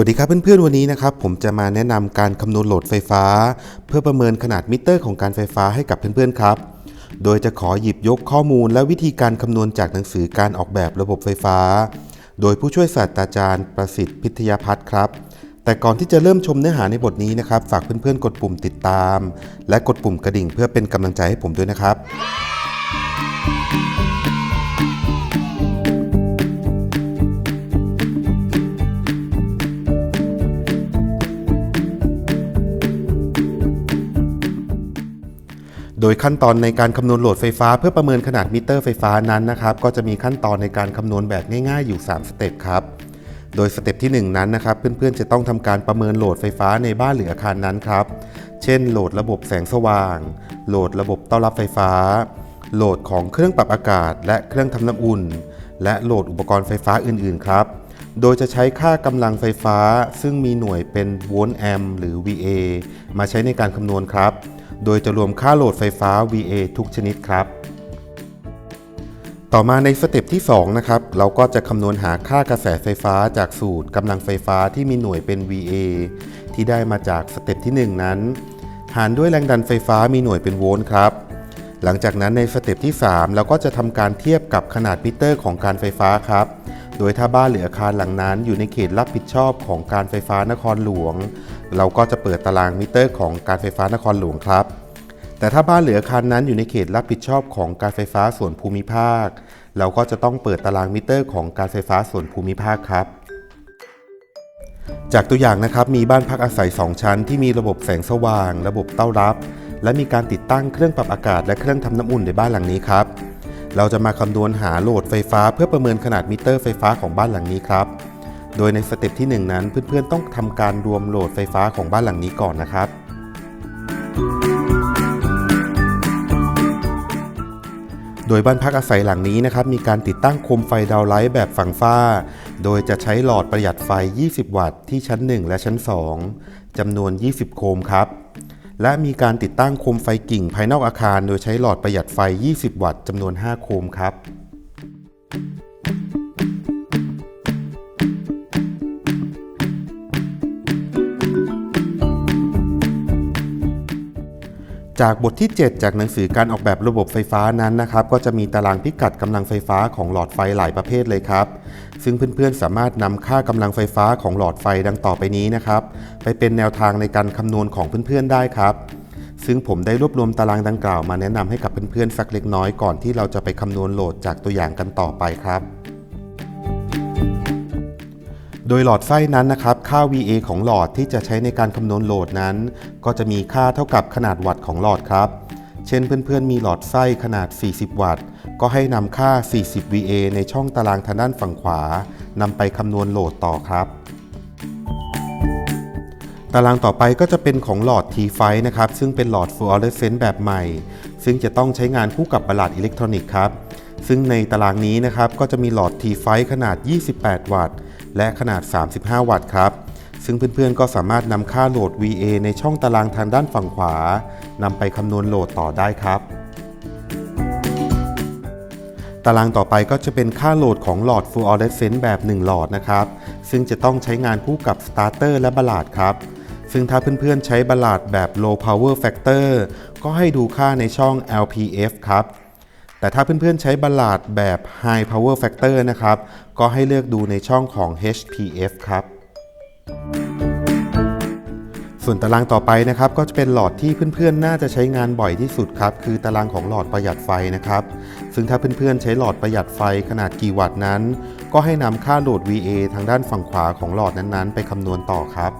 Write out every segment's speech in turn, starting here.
วัสดีครับเพื่อนๆวันนี้นะครับผมจะมาแนะนำการคำนวณโหลดไฟฟ้า เพื่อประเมินขนาดมิเตอร์ของการไฟฟ้าให้กับเพื่อนๆครับ โดยจะขอหยิบยกข้อมูลและวิธีการคำนวณจากหนังสือการออกแบบระบบไฟฟ้า โดยผู้ช่วยศาสตราจารย์ประสิทธิ์พิทยาพัฒน์ครับ แต่ก่อนที่จะเริ่มชมเนื้อหาในบทนี้นะครับ ฝากเพื่อนๆกดปุ่มติดตาม และกดปุ่มกระดิ่งเพื่อเป็นกำลังใจให้ผมด้วยนะครับ ยขั้นตอนในการคำนวณโหลดไฟฟ้าเพื่อประเมินขนาดมิเตอร์ไฟฟ้านั้นนะครับ ก็จะมีขั้นตอนในการคำนวณแบบง่ายๆอยู่ 3 สเต็ปครับ โดยสเต็ปที่ 1 นั้นนะครับ เพื่อนๆจะต้องทำการประเมินโหลดไฟฟ้าในบ้านหรืออาคารนั้นครับ เช่น โหลดระบบแสงสว่าง โหลดระบบต้อนรับไฟฟ้า โหลดของเครื่องปรับอากาศ และเครื่องทำน้ำอุ่น และโหลดอุปกรณ์ไฟฟ้าอื่นๆครับ โดยจะใช้ค่ากำลังไฟฟ้า ซึ่งมีหน่วยเป็นโวลต์แอมป์หรือ VA มาใช้ในการคำนวณครับ โดยจะรวมค่าโหลดไฟฟ้า VA ทุกชนิดครับ ต่อมาในสเต็ปที่2นะครับ เราก็จะคำนวณหาค่ากระแสไฟฟ้าจากสูตรกำลังไฟฟ้าที่มีหน่วยเป็น VA ที่ได้มาจากสเต็ปที่ 1 นั้น หารด้วยแรงดันไฟฟ้ามีหน่วยเป็นโวลต์ครับหลังจากนั้นในสเต็ปที่ 3 เราก็จะทำการเทียบกับขนาดมิเตอร์ของการไฟฟ้าครับ โดยถ้าบ้านหรืออาคารหลังนั้นอยู่ในเขตรับผิดชอบของการไฟฟ้านครหลวง เราก็จะเปิดตารางมิเตอร์ของการไฟฟ้านครหลวงครับ แต่ถ้าบ้านหรืออาคารนั้นอยู่ในเขตรับผิดชอบของการไฟฟ้าส่วนภูมิภาค เราก็จะต้องเปิดตารางมิเตอร์ของการไฟฟ้าส่วนภูมิภาคครับจากตัวอย่างนะครับมีบ้านพักอาศัย 2 ชั้น ที่มีระบบแสงสว่าง ระบบเต้ารับ และมีการติดตั้งเครื่องปรับอากาศและเครื่องทำน้ำอุ่นในบ้านหลังนี้ครับ เราจะมาคำนวณหาโหลดไฟฟ้าเพื่อประเมินขนาดมิเตอร์ไฟฟ้าของบ้านหลังนี้ครับ โดยในสเต็ปที่ 1 นั้นเพื่อนๆต้องทำการรวมโหลดไฟฟ้าของบ้านหลังนี้ก่อนนะครับ โดยบ้านพักอาศัยหลังนี้นะครับมีการติดตั้งโคมไฟดาวไลท์แบบฝั่งฟ้า โดยจะใช้หลอดประหยัดไฟ 20 วัตต์ที่ชั้น 1 และชั้น 2จำนวน 20 โคมครับ และมีการติดตั้งโคมไฟกิ่งภายนอกอาคาร โดยใช้หลอดประหยัดไฟ 20 วัตต์จำนวน 5 โคมครับ จากบทที่ 7 จากหนังสือการออกแบบระบบไฟฟ้านั้นนะครับ ก็จะมีตารางพิกัดกำลังไฟฟ้าของหลอดไฟหลายประเภทเลยครับ ซึ่งเพื่อนๆสามารถนำค่ากำลังไฟฟ้าของหลอดไฟดังต่อไปนี้นะครับ ไปเป็นแนวทางในการคำนวณของเพื่อนๆได้ครับ ซึ่งผมได้รวบรวมตารางดังกล่าวมาแนะนำให้กับเพื่อนๆสักเล็กน้อยก่อนที่เราจะไปคำนวณโหลดจากตัวอย่างกันต่อไปครับ โดยหลอดไส้นั้นนะครับ ค่า VA ของหลอดที่จะใช้ในการคำนวณโหลดนั้น ก็จะมีค่าเท่ากับขนาดวัตต์ของหลอดครับ เช่นเพื่อนๆ มีหลอดไส้ขนาด 40 วัตต์ ก็ให้นำค่า 40 VA ในช่องตารางทางด้านฝั่งขวานำไปคำนวณโหลดต่อครับ ตารางต่อไปก็จะเป็นของหลอด T5 นะครับ ซึ่งเป็นหลอดฟลูออเรสเซนต์แบบใหม่ ซึ่งจะต้องใช้งานคู่กับบลาดอิเล็กทรอนิกส์ครับ ซึ่งในตารางนี้นะครับก็จะมีหลอด T5 ขนาด 28 วัตต์ และขนาด 35 วัตต์ครับ ซึ่งเพื่อนๆ ก็สามารถนำค่าโหลด VA ในช่องตารางทางด้านฝั่งขวานำไปคำนวณโหลดต่อได้ครับ ตารางต่อไปก็จะเป็นค่าโหลดของหลอดฟลูออเรสเซนต์แบบ 1 หลอดนะครับ ซึ่งจะต้องใช้งานคู่กับสตาร์เตอร์และบลาดครับซึ่งถ้าเพื่อนๆ ใช้บลาดแบบ low power factor ก็ให้ดูค่าในช่อง LPF ครับ แต่ถ้าเพื่อนๆใช้บลาดแบบ high power factor นะครับ ก็ให้เลือกดูในช่องของ HPF ครับ ส่วนตารางต่อไปนะครับ ก็จะเป็นหลอดที่เพื่อนๆ น่าจะใช้งานบ่อยที่สุดครับ คือตารางของหลอดประหยัดไฟนะครับ ซึ่งถ้าเพื่อนๆ ใช้หลอดประหยัดไฟขนาดกี่วัตต์นั้น ก็ให้นำค่าโหลด VA ทางด้านฝั่งขวาของหลอดนั้นๆ ไปคำนวณต่อครับ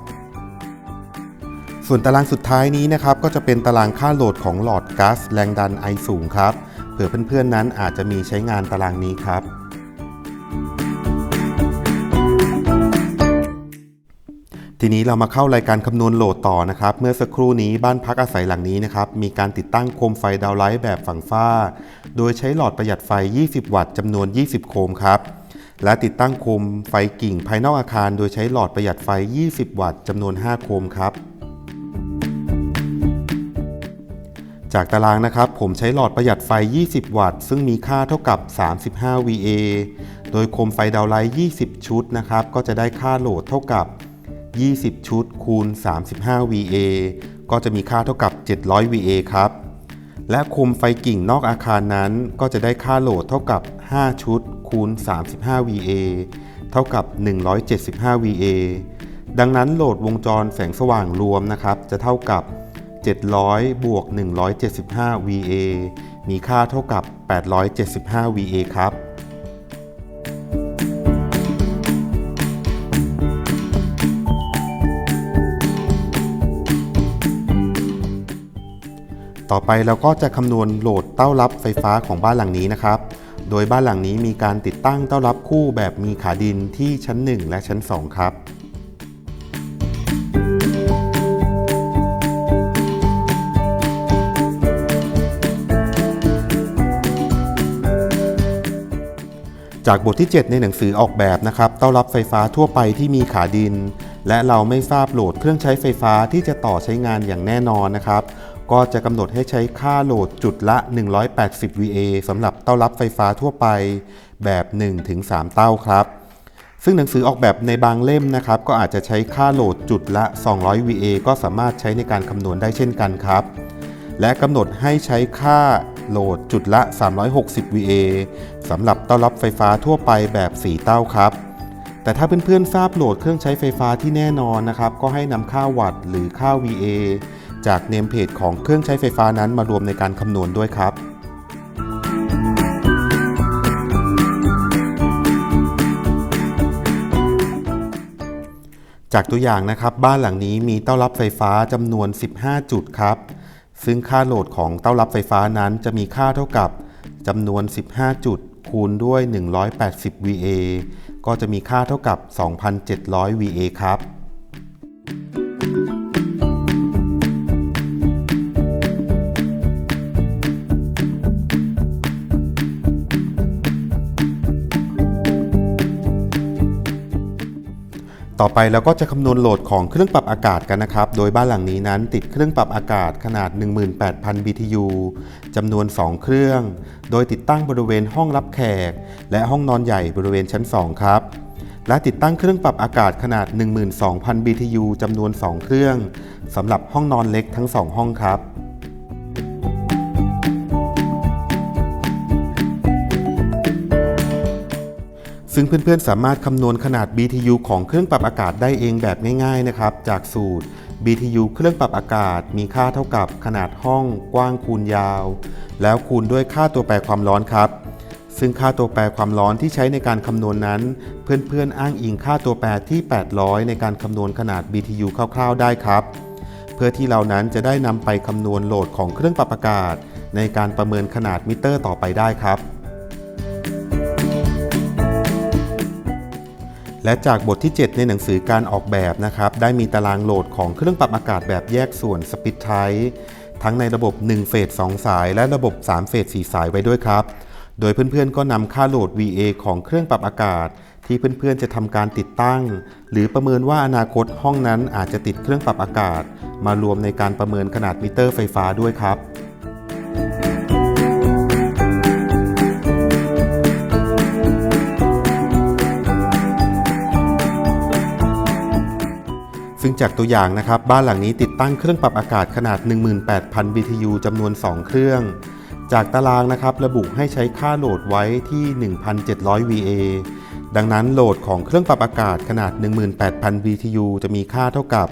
ส่วนตารางสุดท้ายนี้นะครับก็จะเป็นตารางค่าโหลดของหลอดก๊าซแรงดันไอสูงครับ ผื่อเพื่อนๆนั้นอาจจะมีใช้งานตารางนี้ครับ ทีนี้เรามาเข้ารายการคำนวณโหลดต่อนะครับ เมื่อสักครู่นี้บ้านพักอาศัยหลังนี้นะครับ มีการติดตั้งโคมไฟดาวไลท์แบบฝั่งฟ้า โดยใช้หลอดประหยัดไฟ 20 วัตต์จำนวน 20 โคมครับและติดตั้งโคมไฟกิ่งภายนอกอาคาร โดยใช้หลอดประหยัดไฟ 20 วัตต์จำนวน 5 โคมครับ จากตารางนะครับ ผมใช้หลอดประหยัดไฟ 20 วัตต์ ซึ่งมีค่าเท่ากับ 35 VA โดยโคมไฟดาวไลท์ 20 ชุดนะครับ ก็จะได้ค่าโหลดเท่ากับ 20 ชุด คูณ 35 VA ก็จะมีค่าเท่ากับ 700 VA ครับ และโคมไฟกิ่งนอกอาคารนั้น ก็จะได้ค่าโหลดเท่ากับ 5 ชุด คูณ 35 VA เท่ากับ 175 VA ดังนั้นโหลดวงจรแสงสว่างรวมนะครับ จะเท่ากับ 700 บวก 175 VA มีค่าเท่ากับ 875 VA ครับ ต่อไปเราก็จะคำนวณโหลดเต้ารับไฟฟ้าของบ้านหลังนี้นะครับ โดยบ้านหลังนี้มีการติดตั้งเต้ารับคู่แบบมีขาดินที่ชั้น 1 และชั้น 2 ครับ จากบทที่ 7 ในหนังสือออกแบบนะครับเต้ารับไฟฟ้าทั่วไปที่มีขาดิน และเราไม่ทราบโหลดเครื่องใช้ไฟฟ้าที่จะต่อใช้งานอย่างแน่นอนนะครับ ก็จะกำหนดให้ใช้ค่าโหลดจุดละ 180 VA สำหรับเต้ารับไฟฟ้าทั่วไปแบบ 1-3 เต้าครับ ซึ่งหนังสือออกแบบในบางเล่มนะครับ ก็อาจจะใช้ค่าโหลดจุดละ 200 VA ก็สามารถใช้ในการคำนวณได้เช่นกันครับ และกำหนดให้ใช้ค่าโหลดจุดละ 360 VA สำหรับเต้ารับไฟฟ้าทั่วไปแบบ 4 เต้าครับ แต่ถ้าเพื่อนๆทราบโหลดเครื่องใช้ไฟฟ้าที่แน่นอนนะครับ ก็ให้นำค่าวัตต์หรือค่า VA จากเนมเพจของเครื่องใช้ไฟฟ้านั้นมารวมในการคำนวณด้วยครับจากตัวอย่างนะครับบ้านหลังนี้มีเต้ารับไฟฟ้าจำนวน 15 จุดครับ ซึ่งค่าโหลดของเต้ารับไฟฟ้านั้นจะมีค่าเท่ากับจำนวน 15 จุดคูณด้วย 180 VA ก็จะมีค่าเท่ากับ 2,700 VA ครับ ต่อไปเราก็จะคำนวณโหลดของเครื่องปรับอากาศกันนะครับ โดยบ้านหลังนี้นั้นติดเครื่องปรับอากาศขนาด 18,000 BTU จำนวน 2 เครื่อง โดยติดตั้งบริเวณห้องรับแขก และห้องนอนใหญ่บริเวณชั้น 2 ครับ และติดตั้งเครื่องปรับอากาศขนาด 12,000 BTU จำนวน 2 เครื่องสำหรับห้องนอนเล็กทั้ง 2 ห้องครับ ซึ่งเพื่อนๆ สามารถคำนวณขนาด BTU ของเครื่องปรับอากาศได้เองแบบง่ายๆนะครับ จากสูตร BTU เครื่องปรับอากาศมีค่าเท่ากับขนาดห้อง กว้างคูณยาว แล้วคูณด้วยค่าตัวแปรความร้อนครับ ซึ่งค่าตัวแปรความร้อนที่ใช้ในการคำนวณนั้น เพื่อนๆ อ้างอิงค่าตัวแปรที่ 800 ในการคำนวณขนาด BTU คร่าวๆ ได้ครับ เพื่อที่เรานั้นจะได้นำไปคำนวณโหลดของเครื่องปรับอากาศ ในการประเมินขนาดมิเตอร์ต่อไปได้ครับ และจากบทที่ 7 ในหนังสือการออกแบบนะครับ ได้มีตารางโหลดของเครื่องปรับอากาศแบบแยกส่วนสปิ t ไททั้งในระบบ 1 เฟส 2 สาย และระบบ 3 เฟส 4 สายไว้ด้วยครับ โดยเพื่อนๆ ก็นำค่าโหลด VA ของเครื่องปรับอากาศ ที่เพื่อนๆ จะทำการติดตั้ง หรือประเมินว่าอนาคตห้องนั้นอาจจะติดเครื่องปรับอากาศ มารวมในการประเมินขนาดมิเตอร์ไฟฟ้าด้วยครับ จากตัวอย่างนะครับ บ้านหลังนี้ติดตั้งเครื่องปรับอากาศขนาด 18,000 BTU จำนวน 2 เครื่อง จากตารางนะครับระบุให้ใช้ค่าโหลดไว้ที่ 1,700 VA ดังนั้นโหลดของเครื่องปรับอากาศขนาด 18,000 BTU จะมีค่าเท่ากับ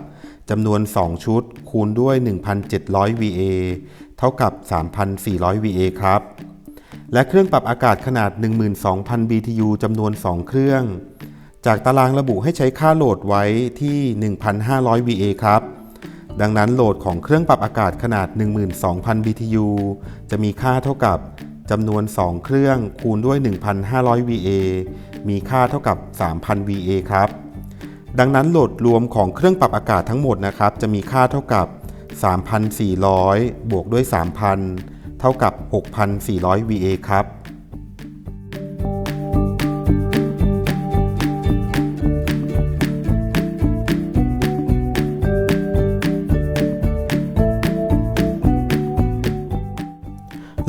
จำนวน 2 ชุด คูณด้วย 1,700 VA เท่ากับ 3,400 VA ครับ และเครื่องปรับอากาศขนาด 12,000 BTU จำนวน 2 เครื่อง จากตารางระบุให้ใช้ค่าโหลดไว้ที่ 1,500 VA ครับ ดังนั้นโหลดของเครื่องปรับอากาศขนาด 12,000 BTU จะมีค่าเท่ากับจำนวน 2 เครื่องคูณด้วย 1,500 VA มีค่าเท่ากับ 3,000 VA ครับ ดังนั้นโหลดรวมของเครื่องปรับอากาศทั้งหมดนะครับ จะมีค่าเท่ากับ 3,400 บวกด้วย 3,000 เท่ากับ 6,400 VA ครับ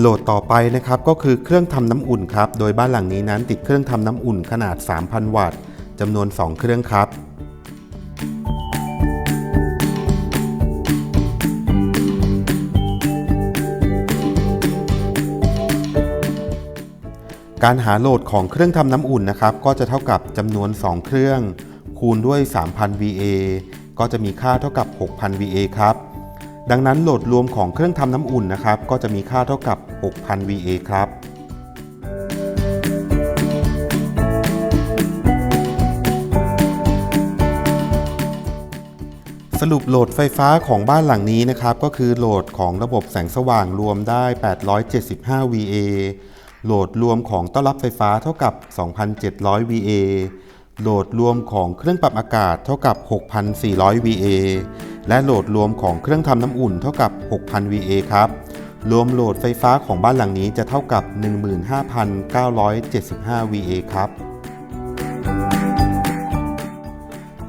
หลดต่อไปนะครับก็คือเครื่องทำน้ำอุ่นครับ โดยบ้านหลังนี้นั้นติดเครื่องทำน้ำอุ่นขนาด 3,000 วัตต์จำนวน 2 เครื่องครับการหาโหลดของเครื่องทำน้ำอุ่นนะครับ ก็จะเท่ากับจำนวน 2 เครื่อง คูณด้วย 3,000 VA ก็จะมีค่าเท่ากับ 6,000 VA ครับ ดังนั้นโหลดรวมของเครื่องทำน้ำอุ่นนะครับ ก็จะมีค่าเท่ากับ 6,000 VA ครับสรุปโหลดไฟฟ้าของบ้านหลังนี้นะครับ ก็คือโหลดของระบบแสงสว่างรวมได้ 875 VA โหลดรวมของต้อนรับไฟฟ้าเท่ากับ 2,700 VA โหลดรวมของเครื่องปรับอากาศเท่ากับ 6,400 VA และโหลดรวมของเครื่องทำน้ำอุ่นเท่ากับ 6,000 VA ครับ รวมโหลดไฟฟ้าของบ้านหลังนี้จะเท่ากับ 15,975 VA ครับ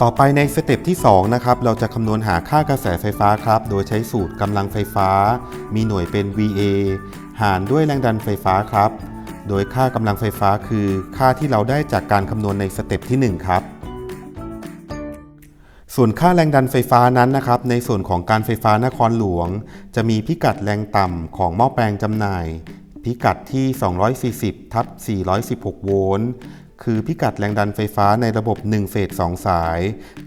ต่อไปในสเต็ปที่ 2 นะครับ เราจะคำนวณหาค่ากระแสไฟฟ้าครับ โดยใช้สูตรกำลังไฟฟ้า มีหน่วยเป็น VA หารด้วยแรงดันไฟฟ้าครับ โดยค่ากำลังไฟฟ้าคือ ค่าที่เราได้จากการคำนวณในสเต็ปที่ 1 ครับ ส่วนค่าแรงดันไฟฟ้านั้นนะครับ ในส่วนของการไฟฟ้านครหลวง จะมีพิกัดแรงต่ำของหม้อแปลงจำหน่าย พิกัดที่ 240ทับ416 โวลต์คือพิกัดแรงดันไฟฟ้าในระบบ 1 เฟส 2 สาย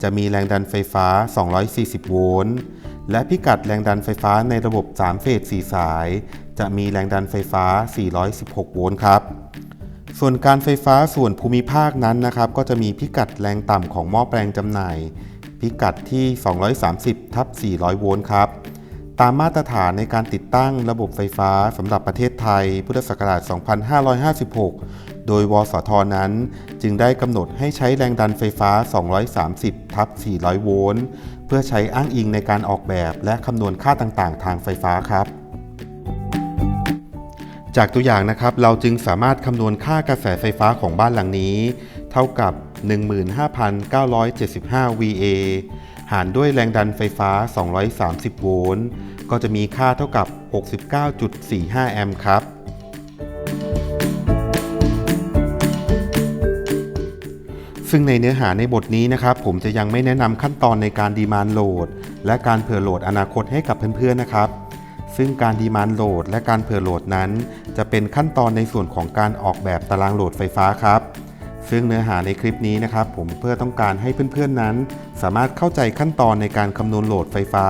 จะมีแรงดันไฟฟ้า 240 โวลต์และพิกัดแรงดันไฟฟ้าในระบบ 3 เฟส 4 สาย จะมีแรงดันไฟฟ้า 416 โวลต์ครับส่วนการไฟฟ้าส่วนภูมิภาคนั้นนะครับ ก็จะมีพิกัดแรงต่ำของหม้อแปลงจำหน่าย พิกัดที่ 230ทับ400 โวลต์ครับ ตามมาตรฐานในการติดตั้งระบบไฟฟ้าสำหรับประเทศไทย พุทธศักราช 2556 โดยวสทนั้นจึงได้กำหนดให้ใช้แรงดันไฟฟ้า 230ทับ400 โวลต์เพื่อใช้อ้างอิงในการออกแบบและคำนวณค่าต่างๆ ทางไฟฟ้าครับจากตัวอย่างนะครับ เราจึงสามารถคำนวณค่ากระแสไฟฟ้าของบ้านหลังนี้ เท่ากับ 15,975 VA หารด้วยแรงดันไฟฟ้า 230 โวลต์ ก็จะมีค่าเท่ากับ 69.45 แอมป์ครับ ซึ่งในเนื้อหาในบทนี้นะครับ ผมจะยังไม่แนะนำขั้นตอนในการดีมานโหลด และการเผื่อโหลดอนาคตให้กับเพื่อนๆนะครับ ซึ่งการดีมานโหลดและการเผื่อโหลดนั้น จะเป็นขั้นตอนในส่วนของการออกแบบตารางโหลดไฟฟ้าครับ ซึ่งเนื้อหาในคลิปนี้นะครับผมเพื่อต้องการให้เพื่อนๆนั้น สามารถเข้าใจขั้นตอนในการคำนวณโหลดไฟฟ้า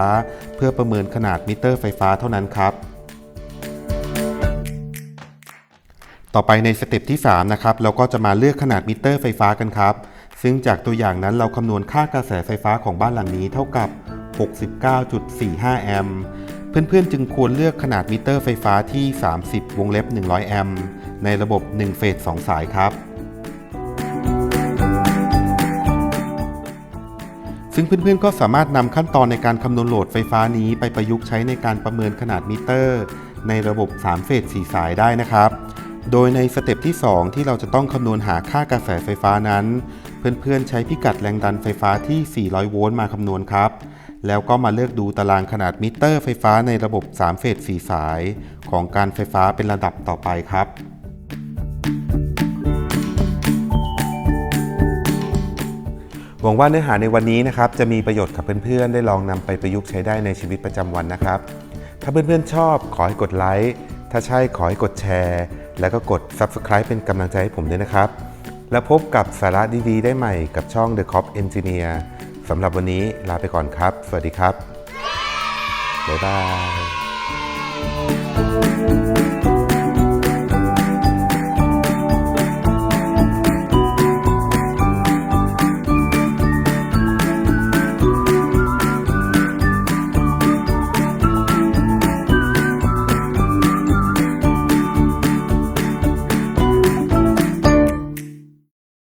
เพื่อประเมินขนาดมิเตอร์ไฟฟ้าเท่านั้นครับ ต่อไปในสเต็ปที่3นะครับเราก็จะมาเลือกขนาดมิเตอร์ไฟฟ้ากันครับ ซึ่งจากตัวอย่างนั้นเราคำนวณค่ากระแสไฟฟ้าของบ้านหลังนี้เท่ากับ 69.45 แอมป์เพื่อนๆ จึงควรเลือกขนาดมิเตอร์ไฟฟ้าที่ 30 วงเล็บ 100 แอมป์ในระบบ 1 เฟส 2 สายครับ ซึ่งเพื่อนๆ ก็สามารถนำขั้นตอนในการคำนวณโหลดไฟฟ้านี้ไปประยุกต์ใช้ในการประเมินขนาดมิเตอร์ ในระบบ 3 เฟส 4 สายได้นะครับ โดยในสเต็ปที่ 2 ที่เราจะต้องคำนวณหาค่ากระแสไฟฟ้านั้น เพื่อนๆ ใช้พิกัดแรงดันไฟฟ้าที่ 400 โวลต์มาคำนวณครับ แล้วก็มาเลือกดูตารางขนาดมิเตอร์ไฟฟ้าในระบบ 3 เฟส 4 สาย ของการไฟฟ้าเป็นระดับต่อไปครับ หวังว่าเนื้อหาในวันนี้นะครับจะมีประโยชน์กับเพื่อนๆ ได้ลองนำไปประยุกต์ใช้ได้ในชีวิตประจำวันนะครับ ถ้าเพื่อนๆชอบขอให้กดไลค์ถ้าใช่ขอให้กดแชร์ แล้วก็กด Subscribe เป็นกำลังใจให้ผมด้วยนะครับ แล้วพบกับสาระดีๆ ได้ใหม่กับช่อง The Cop Engineer สำหรับวันนี้ลาไปก่อนครับ สวัสดีครับ บ๊ายบาย